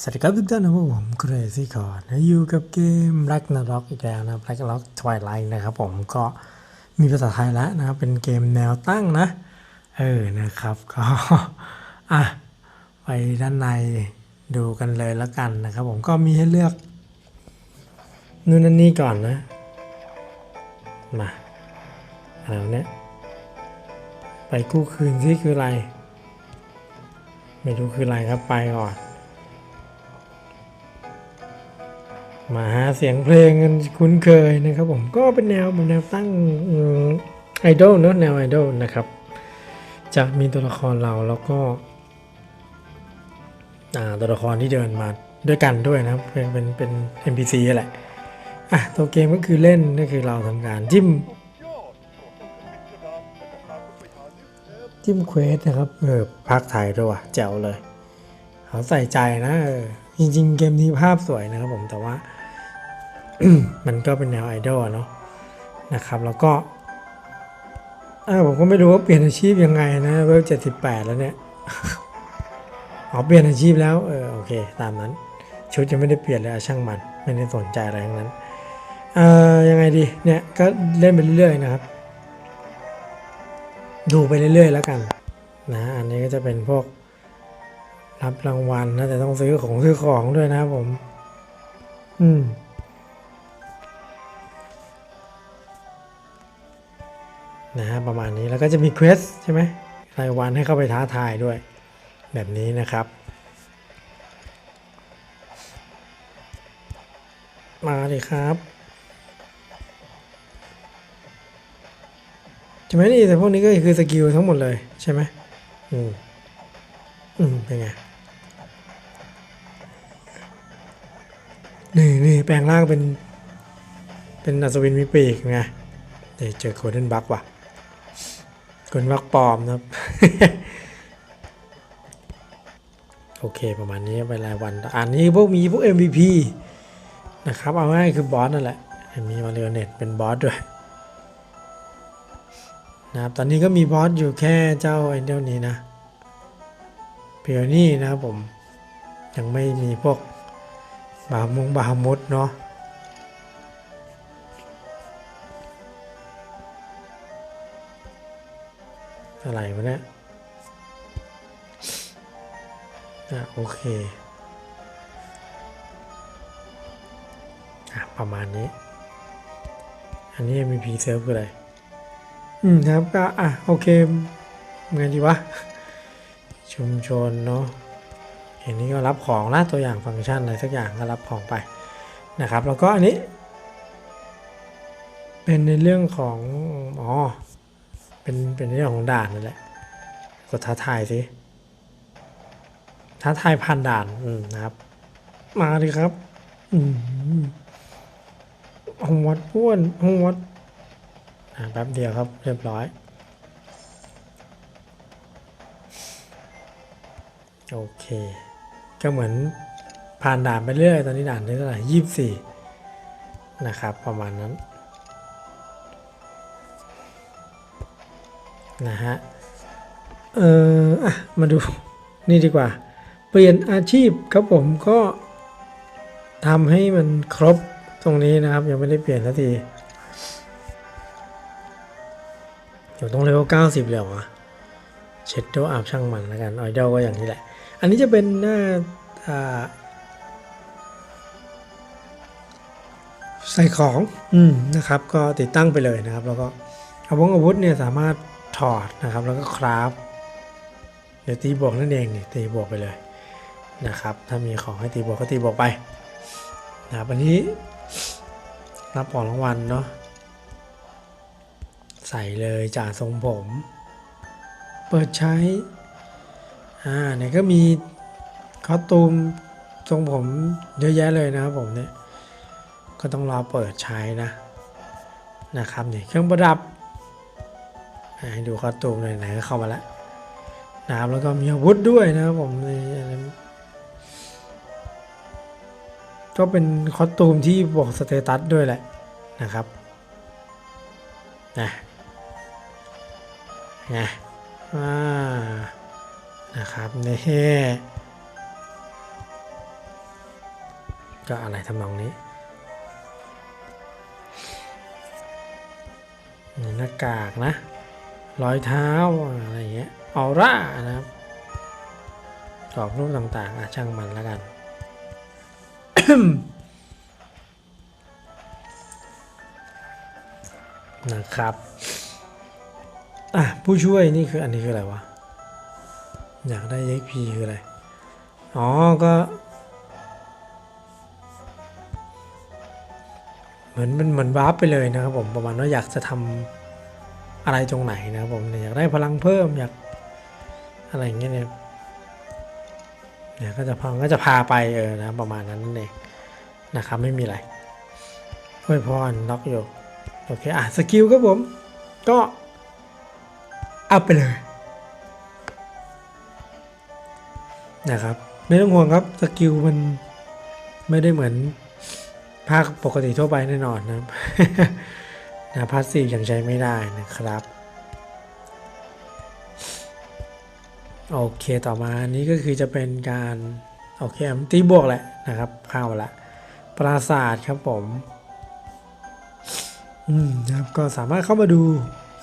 สวัสดีครับทุกท่านนะผมเกรซี่คอร์อยู่กับเกม Ragnarok อีกแล้วนะ Ragnarok Twilight นะครับผมก็มีภาษาไทยแล้วนะครับเป็นเกมแนวตั้งนะ เออนะครับก็อะไปด้านในดูกันเลยแล้วกันนะครับผมก็มีให้เลือกนู่นนั่นนี่ก่อนนะ มาอะไรเนี่ยไปกู้คืนที่คืออะไร ไม่รู้คืออะไรครับไปก่อน มาหาเสียงเพลงกันคุ้นเคยนะครับผมก็เป็นแนวเป็นแนวตั้งไอดอลเนอะแนวไอดอลนะครับ จะมีตัวละครเราแล้วก็ตัวละครที่เดินมาด้วยกันด้วยนะครับเป็นเป็นเป็น NPC แหละอะตัวเกมก็คือเล่นก็คือเราทำการจิ้มจิ้มเควสนะครับเออภาคไทยด้วยว่ะแจ๋วเลยเขาใส่ใจนะจริงๆ เกมนี้ภาพสวยนะครับผมแต่ว่า มันก็เป็นแนวไอดอลเนาะนะครับ แล้วก็ผมก็ไม่รู้ว่าเปลี่ยนอาชีพยังไงนะเวลเจ็ดสิบแปดแล้วเนี่ยอ๋อเปลี่ยนอาชีพแล้วเออโอเค ตามนั้น ชุดยังไม่ได้เปลี่ยนเลยอะช่างมัน ไม่ได้สนใจอะไรทั้งนั้นเอ่อยังไงดีเนี่ยก็เล่นไปเรื่อยๆนะครับ ดูไปเรื่อยๆแล้วกันนะอันนี้ก็จะเป็นพวกรับรางวัลนะแต่ต้องซื้อของซื้อของด้วยนะครับผม อืม นะฮะประมาณนี้แล้วก็จะมีเควสใช่ไหมรายวันให้เข้าไปท้าทายด้วย แบบนี้นะครับมาเลยครับ ใช่ไหมนี่แต่พวกนี้ก็คือสกิลทั้งหมดเลยใช่ไหมอืม อืม เป็นไง นี่นี่แปลงร่างเป็น เป็นอัศวินมีปีกไงเดี๋ยวเจอโคเดนบักว่ะ คเดนบักปลอมนะครับ โอเคประมาณนี้ไปรายวัน อันนี้พวกมีพวก MVP นะครับ เอาง่ายคือบอสนั่นแหละ มีมาเรียเน็ตเป็นบอสด้วยนะครับตอนนี้ก็มีบอสอยู่แค่เจ้าไอเดียวนี้นะเพียวนี่นะครับผมยังไม่มีพวกบามุงบามุดเนาะ อะไรวะเนี่ยอะโอเคอะประมาณนี้ อันนี้ MVP เซิร์ฟคืออะไร อืมครับก็อะโอเคไงดีวะ ชุมชนเนาะเห็นนี้ก็รับของนะตัวอย่างฟังก์ชันอะไรสักอย่างก็รับของไปนะครับ แล้วก็อันนี้ เป็นในเรื่องของ อ๋อ เป็นเป็นเรื่องของด่านนั่นแหละกดท้าทายสิท้าทายผ่านด่านอืมนะครับ มาเลยครับ อืมห้องวัดอ้วนห้องวัดอ่าแป๊บเดียวครับเรียบร้อยโอเค ก็เหมือนผ่านด่านไปเรื่อยตอนนี้ด่านที่เท่าไหร่ยี่สิบสี่นะครับ ประมาณนั้น นะฮะเอออะมาดูนี่ดีกว่า เปลี่ยนอาชีพครับผมก็ทำให้มันครบตรงนี้นะครับ ยังไม่ได้เปลี่ยนสักทีเดี๋ยวต้องเลเวล90เลยเหรอเช็ดโดอัพช่างมันแล้วกันออยดลก็อย่างนี้แหละ อันนี้จะเป็นหน้าอ่าใส่ของอืมนะครับ ก็ติดตั้งไปเลยนะครับ แล้วก็อาวุธอาวุธเนี่ยสามารถ ถอดนะครับแล้วก็คราฟเดี๋ยวตีบวกนั่นเองนี่ตีบวกไปเลยนะครับ ถ้ามีของให้ตีบวกก็ตีบวกไปนะครับอันนี้รับของรางวัลเนาะใส่เลยจ่าทรงผม เปิดใช้อ่าเนี่ยก็มีคอสตูมทรงผมเยอะแยะเลยนะครับผมเนี่ยก็ต้องรอเปิดใช้นะนะครับนี่เครื่องประดับ ให้ดูคอสตูมเลยไหนก็เข้ามาแล้วนะครับแล้วก็มีอาวุธด้วยนะครับผมก็เป็นคอสตูมที่บอกสเตตัสด้วยแหละนะครับนะไงอ่านะครับนี่ก็อะไรทำนองนี้หน้ากากนะ รอยเท้าอะไรอย่างเงี้ยออร่านะครับกรอบรูปต่างๆอะช่างมันแล้วกัน นะครับอะผู้ช่วยนี่คืออันนี้คืออะไรวะ อยากได้ XP คืออะไร อ๋อ ก็ เหมือนมันเหมือนวาร์ปไปเลยนะครับผมประมาณว่าอยากจะทำ อะไรตรงไหนนะครับผมอยากได้พลังเพิ่มอยากอะไรอย่างเงี้ยเนี่ยเนี่ยก็จะพาก็จะพาไปเออนะประมาณนั้นนั่นเองนะครับไม่มีอะไรเฮ้ยพรล็อกอยู่โอเคอะสกิลครับผมก็อัพไปเลยนะครับไม่ต้องห่วงครับสกิลมันไม่ได้เหมือนภาคปกติทั่วไปแน่นอนนะครับ นะพาสซีฟยังใช้ไม่ได้นะครับ โอเคต่อมาอันนี้ก็คือจะเป็นการโอเคมันตีบวกแหละนะครับเข้าละปราศาสตร์ครับผมอืมนะครับก็สามารถเข้ามาดู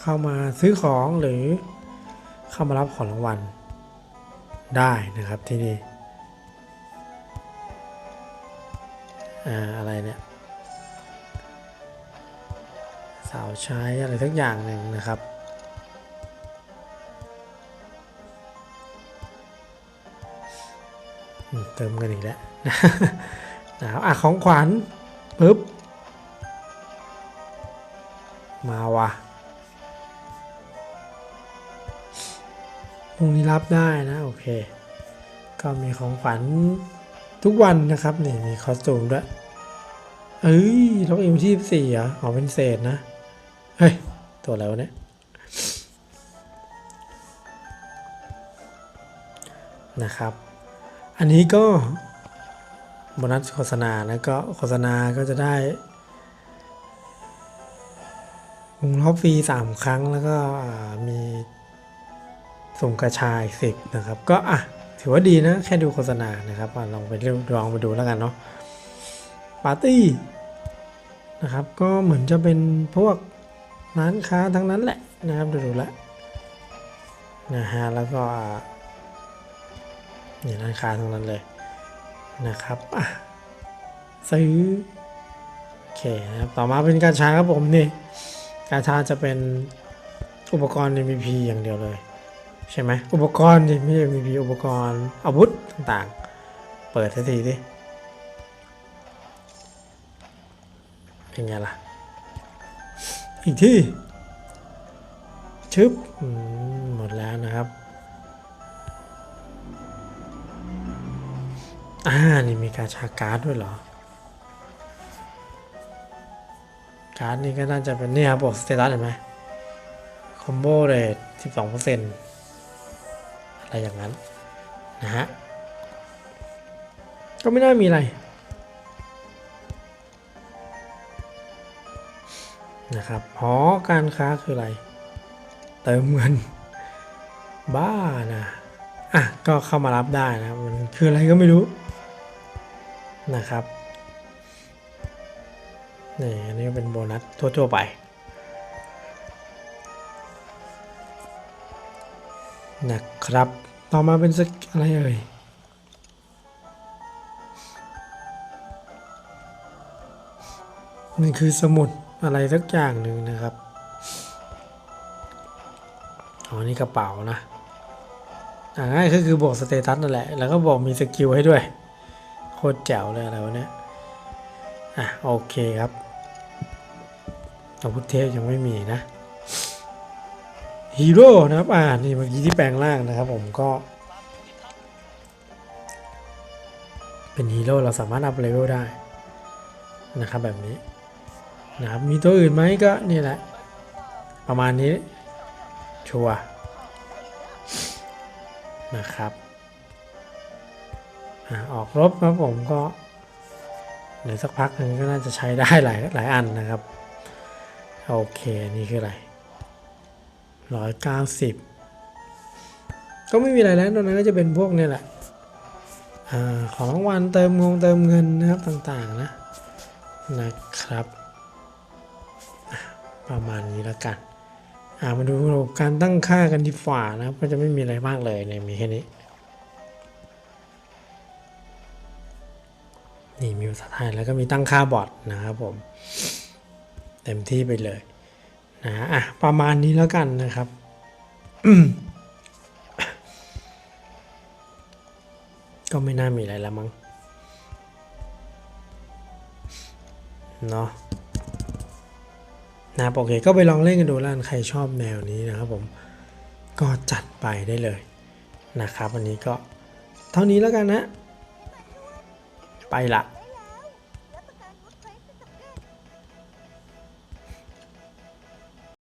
เข้ามาซื้อของหรือเข้ามารับของรางวัลได้นะครับที่นี่ อ่า อะไรเนี่ย สาวใช้อะไรสักอย่างหนึ่งนะครับ เติมกันอีกแล้วนะครับอะของขวัญปึ๊บ มาวะพรุ่งนี้รับได้นะ โอเค ก็มีของขวัญทุกวันนะครับ นี่มีคอสตูมด้วยเอ้ยล็อกเอ็มที่สี่เหรออ๋อเป็นเศษนะ ฮ้ย ตัวแล้วะเนี่ยนะครับ อันนี้ก็โบนัสโฆษณาแล้วก็โฆษณาก็จะได้วงล้อฟรีสามครั้งแล้วก็มีส่งกระชายสิบนะครับ ก็อะถือว่าดีนะแค่ดูโฆษณานะครับอลองไปลองไปดูแล้วกันเนาะปาร์ตี้นะครับ ก็เหมือนจะเป็นพวก ร้านค้าทั้งนั้นแหละนะครับดูดูแลนะฮะแล้วก็นี่ร้านค้าทั้งนั้นเลยนะครับอะซื้อโอเคนะครับต่อมาเป็นการชาครับผมนี่การชาจะเป็นอุปกรณ์ MVP อย่างเดียวเลย ใช่ไหมอุปกรณ์ไม่ใช่ MVP อุปกรณ์อาวุธต่างๆ เปิดสักทีดิเป็นไงล่ะ อีกที่ชึบหมดแล้วนะครับ อ่า นี่มีการชาการ์ดด้วยเหรอ การ์ดนี่ก็น่าจะเป็นเนี่ยครับบอกสเตตัสเห็นไหมคอมโบเรท12%อะไรอย่างนั้น นะฮะ ก็ไม่น่ามีอะไร นะครับหอการค้าคืออะไร เติมเงิน บ้านะอะก็เข้ามารับได้นะมันคืออะไรก็ไม่รู้นะครับนี่อันนี้เป็นโบนัสทั่ว ๆ ไปนะครับ ต่อมาเป็นสกอะไรเอ่ยมันคือสมุด อะไรสักอย่างหนึ่งนะครับอ๋อนี่กระเป๋านะอ่าง่ายก็คือบอกสเตตัสนั่นแหละ แล้วก็บอกมีสกิลให้ด้วย โคตรแจ๋วเลยอะไรวะเนี่ยอะโอเคครับอาวุธเทพยังไม่มีนะฮีโร่นะครับ อ่า นี่เมื่อกี้ที่แปลงร่างนะครับ ผมก็ เป็นฮีโร่เราสามารถอัพเลเวลได้นะครับแบบนี้ นะครับมีตัวอื่นไหมก็นี่แหละ ประมาณนี้ ชัวนะครับออกรบครับผมก็เดี๋ยวสักพักหนึงก็น่าจะใช้ได้หลายหลายอันนะครับ โอเค นี่คืออะไรร้อยเก้าสิบก็ไม่มีอะไรแล้วตรงนั้นก็จะเป็นพวกนี่แหละอของรางวัลเติมงงเติมเงินนะครับต่างๆนะนะครับ ประมาณนี้แล้วกันอ่ามาดูระบบการตั้งค่ากันดีฝ่านะครับ ก็จะไม่มีอะไรมากเลยเนี่ยมีแค่นี้นี่มีภาษาไทยแล้วก็มีตั้งค่าบอทนะครับผม เต็มที่ไปเลยนะอะประมาณนี้แล้วกันนะครับก็ไม่น่ามีอะไรแล้วมั้งเนาะ นะครับโอเคก็ไปลองเล่นกันดูแล้วกันใครชอบแนวนี้นะครับผมก็จัดไปได้เลยนะครับวันนี้ก็เท่านี้แล้วกันนะ ไปละ